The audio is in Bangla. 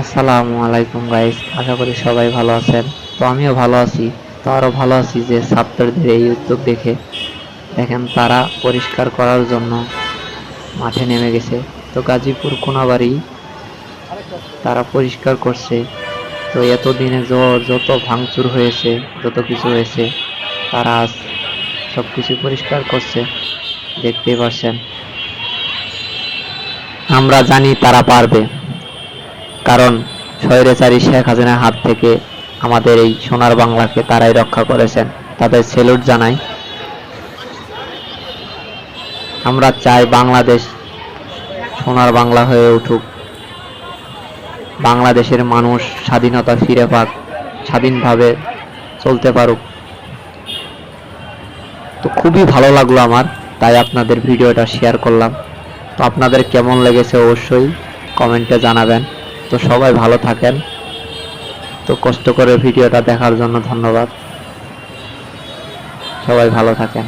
আসসালামু আলাইকুম গাইস আশা করি সবাই ভালো আছেন। তো আমিও ভালো আছি। তো আরও ভালো আছি যে ছাত্রদের এই উদ্যোগ দেখে। দেখেন, তারা পরিষ্কার করার জন্য মাঠে নেমে গেছে। তো গাজীপুর কোনাবাড়ি তারা পরিষ্কার করছে। তো এতদিনে যত ভাঙচুর হয়েছে, যত কিছু হয়েছে, তারা আজ সব কিছু পরিষ্কার করছে। দেখতেই পাচ্ছেন আমরা জানি তারা পারবে। কারণ স্বৈরাচারী শেখ হাসিনার হাত থেকে আমাদের এই সোনার বাংলাকে তারাই রক্ষা করেছেন। তাদের সেলুট জানাই। আমরা চাই বাংলাদেশ সোনার বাংলা হয়ে উঠুক। বাংলাদেশের মানুষ স্বাধীনতা ফিরে পাক, স্বাধীনভাবে চলতে পারুক। তো খুবই ভালো লাগল আমার, তাই আপনাদের ভিডিওটা শেয়ার করলাম। তো আপনাদের কেমন লেগেছে অবশ্যই কমেন্টে জানাবেন। তো সবাই ভালো থাকেন। তো কষ্ট করে ভিডিওটা দেখার জন্য ধন্যবাদ। সবাই ভালো থাকেন।